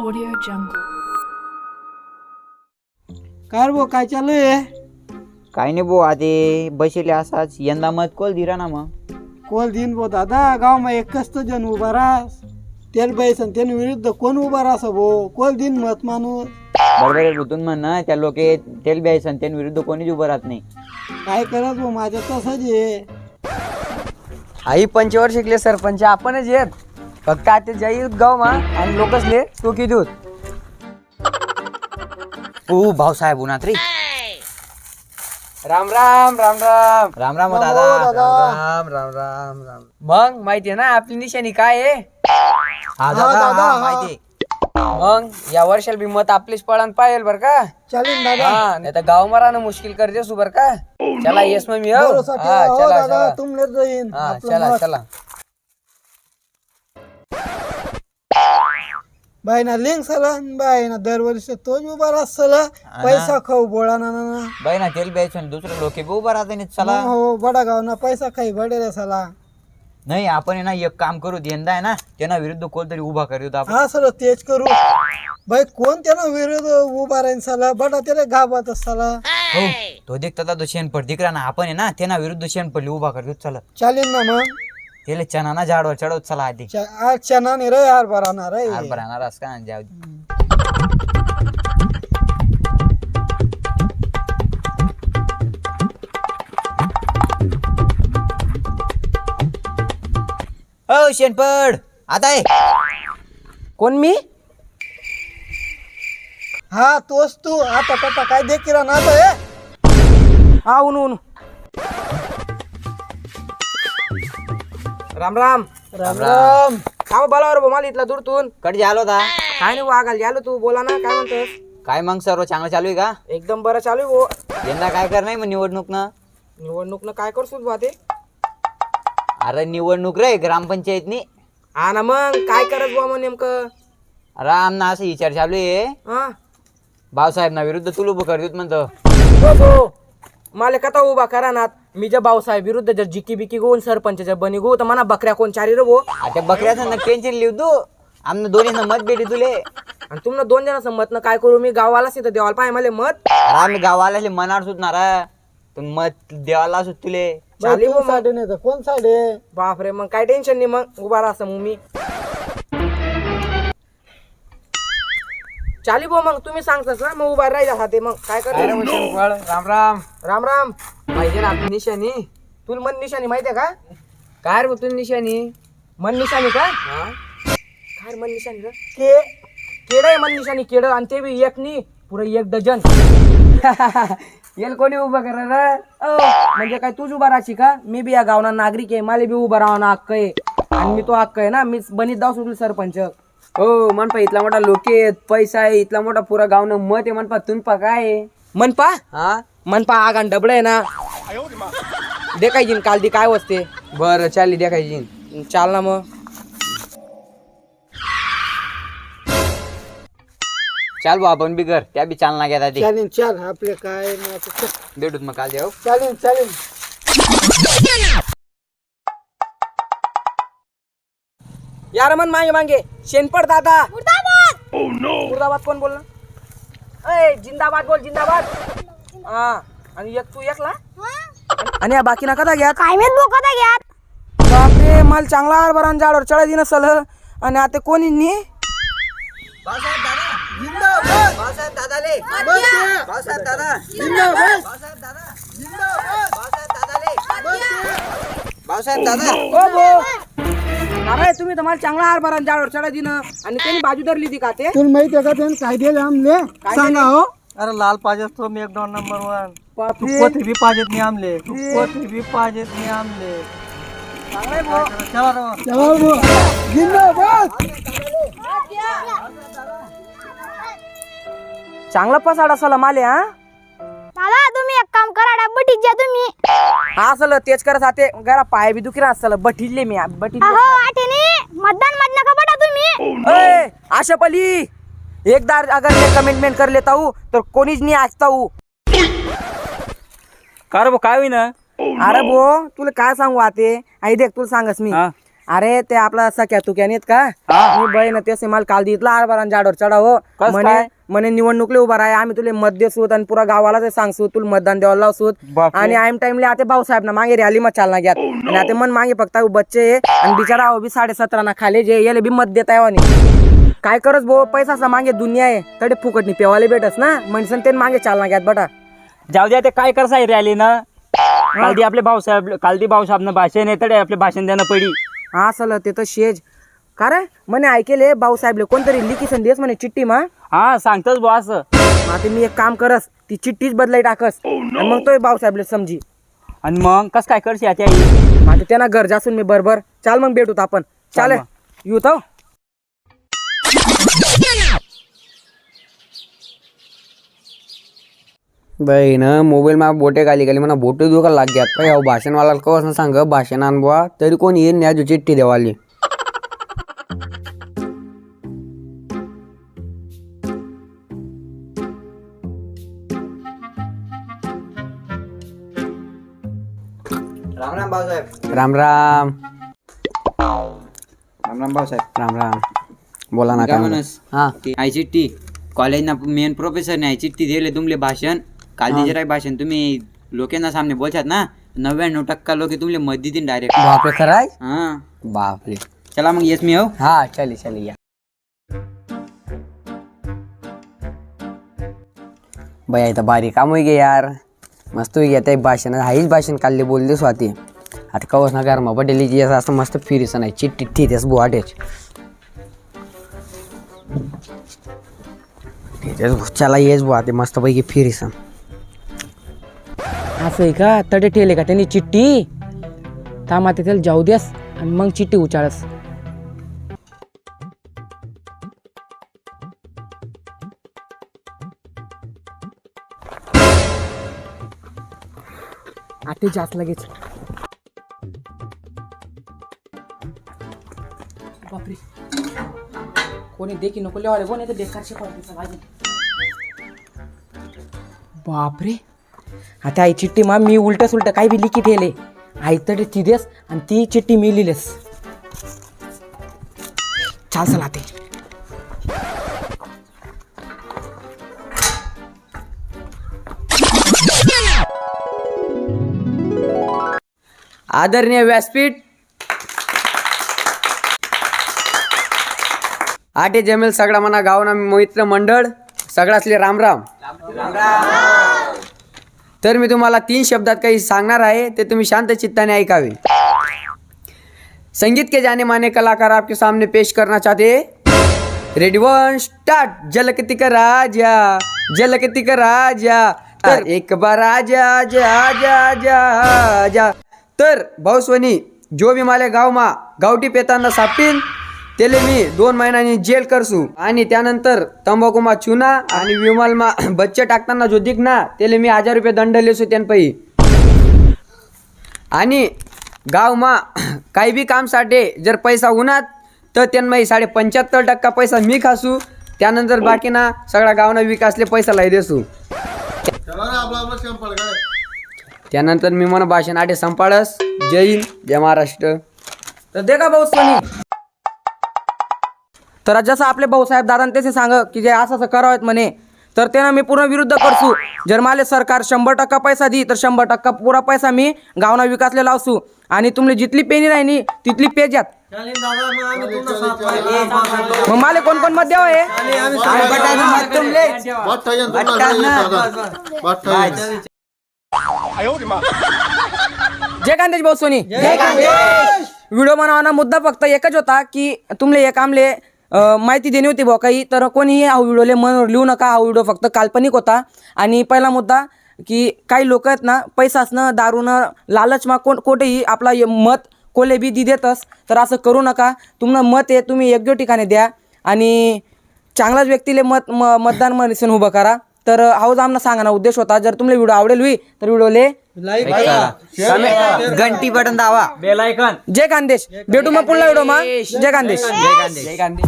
Audio Jungle. Car भाऊ काय चालू आहे काही नाही भाऊ आधी बसले असाच. यंदा मत कोल दिरा ना मग. कोल दिन भाऊ दादा गावमा एकच तर जण उभा राहस. तेल बैस आणि त्याने विरुद्ध कोण उभा राहस भाऊ? कोल दिन मत माणूस. बरोबर ऋतून म्हण ना त्या लोक तेल ब्यायचं त्यांच्या विरुद्ध कोणीच उभं राहत नाही. काय करत भाऊ माझ्या तसंच आहे. आई पंचवर शिकले सरपंच आपणच येत फक्त आता जाईल गाव मा आणि लोकसले तो किती ओ भाऊसाहेब उन्हात रे. राम राम राम राम. राम राम हो राम दादा. राम दादा. राम राम राम राम. मग माहितीये ना आपली निशाणी काय आहे? हा दादा, दादा हा. हा, माहिती मग या वर्षाला बी मत आपलीच पळान पाहिजे बर का? चालेल दादा. हा नाही तर गाव मारानं मुश्किल कर देसू बर का? चला येस मग मी हो. भरोसा ठेवा, हा हो चला दादा चला. तुमलेच जाईन. हा आपलं चला मत. चला. बाई ना लिंक सला बाई ना दरवर्षी तोच उभा राहस सला पैसा खाऊ बोळा ना ना ना. बाई ना तेल आणि दुसरे लोक बी उभं राहत नाही चला. मग हो बडा गाव ना पैसा खाई बडे सला. नाही आपण आहे ना एक काम करू यंदा आहे ना त्यांना विरुद्ध कोणतरी उभा करू आपण. हा सर तेच करू. बाई कोण त्याला विरोध उभा राहीन साला? बडा त्याला घाबत साला हो तो देखता तो शेणपट दिकरा ना आपण आहे ना त्यांना विरुद्ध शेणपडली उभा करू चला. चालेल ना मग. त्याला चनाना झाडवर चढवत चला आधी. च- चना नाही रे यार बरा ना रे. हार भरणार असं का जाऊ दे. हो शेणपड आता आहे कोण मी? हा तोच तू. आता पप्पा काय दे किरा ना आता हे हा ऊन. राम राम. राम राम. का बोलावर बो मला इथला दूरतून. कट झालो होता? काय नाही वागाल झालो तू. बोला ना काय म्हणतोस? काय मग सर्व चांगलं चालू आहे का? एकदम बरं चालू आहे भो यंदा काय कर नाही मग निवडणूक ना? निवडणूक न काय करतो बा ते अरे निवडणूक रे ग्रामपंचायतनी. हा ना मग काय करत बुवा मग नेमकं? अरे आमना असं विचार चालू आहे. हा? भाऊसाहेब ना विरुद्ध तुला उभं करतो म्हणतो. हो भो मला कथा उभा करा ना. मी जर भाऊसाहेब विरुद्ध जर जिकी बिकी गोन सरपंच जर बनी गो तर म्हणा बकऱ्या कोण चारी रे भो? आता बकऱ्याचं ना टेन्शन लिहू तू. आमना दोन्ही मत भेटी तुले. आणि तुम्हाला दोन जणांचं मत न काय करू? मी गावालाच इथं देवाला पाय मला मत. अरे आम्ही गावाला मनावर सुटणार पण मत देवाला सुट तुले चालेल मग. साडे नाही तर कोण साडे? बापरे मग काय टेन्शन नाही मग? उभा राहा मग मी. चाली भो मग तुम्ही सांगतास ना मग उभा राहिला हा ते मग काय कर राम राम. राम राम. पाहिजे ना आपली निशाणी. तुला मन निशाणी माहितीये का? काय रे भाऊ तुला निशाणी? मन निशाणी का? काय रे मन निशाणी के केड आहे मन निशाणी केड? आणि ते बी एक नी पुरं एक डझन. येल कोणी उभं करा अ, म्हणजे काय तूच उभा राहायची का? मी बी या गावना नागरिक आहे मला बी उभं राहावं ना हक्क आहे. आणि मी तो हक्क आहे ना मी बनीत दाव सुटलो सरपंच. हो मनपा इथला मोठा लोक आहेत. पैसा आहे. इथला मोठा पुरा गावनं मत आहे मनपा. तुनपा काय आहे. मनपा? हा? मनपा आगान डबड आहे ना. देखायची काल दी काय वसते? बरं चालली देखायची चाल ना मग. चाल भाऊ आपण बी कर त्या बी चालना घ्या आधी चालेल चाल. आपले काय नाही चल. भेटूत मग काल जाऊ चालेल चालेल. यार मन मागे मागे. शेनपड दादा. मुर्दाबाद! कोण बोल अय जिंदाबाद बोल जिंदाबाद. हा आणि एक तू एकला? आणि या बाकीना कदा घ्या काय माहीत भाऊ कदा घ्यात? बापरे मला चांगला बरा झाडावर चढा दिन सल. आणि आता कोणी नी? भाऊसाहेब दादा ओ भो अरे तुम्ही तर मला चांगला हार बरा झाडावर चढा दिन आणि त्यांनी बाजू धरली ती का ते? तुला माहिती आहे का त्याने काय दिले आमले सांगा हो. अरे लाल पाहिजे तो मी एक दोन नंबर वन तू बापरे. कोथी बी पाहिजेत नाही आमले. तू कोथी बी पाहिजेत नाही आमले. चला रे. जिंदाबाद. चांगला पसाड असला माले हा? तुम्ही काम करा डब्बटीत जा तुम्ही. हा असलं तेच करत हाते घरा पाय बी दुखी असलं बठिले मी बठिले अहो आठेने मतदान मत नका पडा तुम्ही? अय, आशा पली एकदा अगर मैं कमिटमेंट कर लेता हूँ तो कोणीच नाही आजता हूँ कार काय होईना? अरे भो तुला काय सांगू आते? आई देख तुला सांगस मी. हा. अरे ते आपला सख्या तुक्याने आहेत का? मी बहीण तेच मला काल दितला आरबार जाडवर चढाव. कस म्हणे काय? म्हणे निवडणुकले उभा राहा आम्ही तुला मत देसूत आणि पुरा गावाला ते सांगसू तुला मतदान द्यायला लावसूत. आणि आईम टाइमले आता भाऊसाहेब ना मागे रॅली मत चालना घ्यात. आणि आता मन मागे फक्त बच्चे आहे आणि बिचारा अहो बी साडे सतरा ना खाले जे याले बी मत देता येवानी काय करस भाऊ पैसा मागे दुनिया आहे. तडे फुकटनी पेवाले भेटस ना? म्हणसन ते मागे चालना घ्यात बटा. जाऊ द्या ते काय करसाय रॅली ना? काल ती आपले भाऊसाहेब काल ती भाऊसाहेब भाषण येतडे आपले भाषण देणं पडी. हा असलं ते तर शेज. का रे? म्हणे ऐकेले भाऊसाहेबले कोणतरी लिखी संदेश म्हणे चिठ्ठी मा हा सांगतोच बुवा असं. आता मी एक काम करस ती चिठ्ठीच बदलाई टाकस. आणि मग तो भाऊसाहेबले समजी आणि मग कस काय करशी आता आई? आता त्यांना गरज असून मी बरोबर चाल मग भेटूत आपण. चाल. मग. येऊ तो. बहीण मोबाईलमा बोटे खाली खाली म्हणा बोटे दुखायला लाग्यात पाय अहो भाषणवाला कवच ना सांग भाषण आणबा तरी कोण येईन नाही अजून चिठ्ठी देवाली. राम राम. राम राम राम भाऊसाहेब राम राम. बोला ना काय म्हणता? म्हणस हा. ती आय चिठ्ठी कॉलेजना मेन प्रोफेसरने आय चिठ्ठी दिले तुमले भाषण. काल दिजे राय भाषण. तुम्ही लोकांना सामने बोलतात ना नव्याण्णव टक्का लोक तुमले मत देतील डायरेक्ट बापरे खराय हा. बापरे. चला मग येस मी हो. हा चली चली या. बाई आता बारी काम होई गे यार. मस्त होई आता भाषण हाईच भाषण काढले बोलले स्वाती. आता कवच ना गरमा बडेली जी असं असं मस्त फिरीचं नाही चिठ्ठी ठेच बुवाटेच चला येच बुवा ते मस्त पैकी फिरीसन असं आहे का? तडे ठेले का त्यांनी चिठ्ठी थांबा ते त्याला जाऊ द्यास आणि मग चिठ्ठी उचाळस. आते जास्त लगेच. बापरे. कोणी देखी नको लेवाले कोणी तर बेकार शिकवायचं भाजी बापरे. आता आई चिठ्ठी मा मी उलट सुलट काही बी लिखी ठेले आई तर ती देस आणि ती चिठ्ठी मी लिहिलेस. चाल चला ते आदरणीय व्यासपीठ आटे जमेल सगळा म्हणा गावना मित्र मंडळ सगळ्यासले रामराम तर मी तुम्हाला तीन शब्दात काही सांगणार आहे ते तुम्ही शांत चित्ताने ऐकावे. संगीत के जाने माने कलाकार आपके सामने पेश करना चाहते रेडी वन स्टार्ट जलकती का राजा जलकती का राजा. तर एक बार राजा जा जा जा जा तर भाऊस्वनी जो भी माले गावमा गावठी पेताना सापटीन त्याले मी दोन महिन्यांनी जेल करसू. आणि त्यानंतर तंबाखूमा चुना आणि विमलमा बच्चे टाकताना जो दिखना त्याले मी हजार रुपये दंड लेसू त्यांपैकी. आणि गावमा काही बी कामसाठी जर पैसा उन्हात तर त्यांना साडे पंच्याहत्तर टक्का पैसा मी खासू. त्यानंतर बाकीना सगळा गावना विकासले पैसा लाई देसू. त्यानंतर मी म्हणा भाषण आटे संपाळस. जय हिंद जय महाराष्ट्र. तर दे का भाऊ सोनी. तर जसं आपले भाऊसाहेब दादा त्याचे सांग की जे असं असं करावेत म्हणे तर त्यांना मी पूर्ण विरुद्ध करसू. जर मला सरकार शंभर टक्का पैसा दी तर शंभर टक्का पुरा पैसा मी गावना विकासले लावसू. आणि तुमले जितली पेनी राहिनी तिथली पेज्यात मग मला कोण कोण मत द्यावं हे जय कांदेश भाऊ सोनी. व्हिडिओ बनवण्याचा मुद्दा फक्त एकच होता की तुमले एक आमले अं, माहिती देणे होती बुवा काही. तर कोणीही हा व्हिडिओले मन लिहू नका. हा व्हिडिओ फक्त काल्पनिक होता. आणि पहिला मुद्दा की काही लोक आहेत ना पैसासनं दारूनं लालचमा कोण कोठेही आपला मत कोले बी दी देतस तर असं करू नका. तुमनं मत आहे तुम्ही योग्य ठिकाणी द्या. आणि चांगल्याच व्यक्तीले मत म मतदान मनसन उभं करा. तर हाऊस आमना सांगा उद्देश होता. जर तुम्हाला व्हिडिओ आवडेल हुई तर व्हिडिओले घंटी बटन दावा बेलायकन जय खानदेश भेटू मग पुढला व्हिडिओ मा. जय खानदेश जय गांधी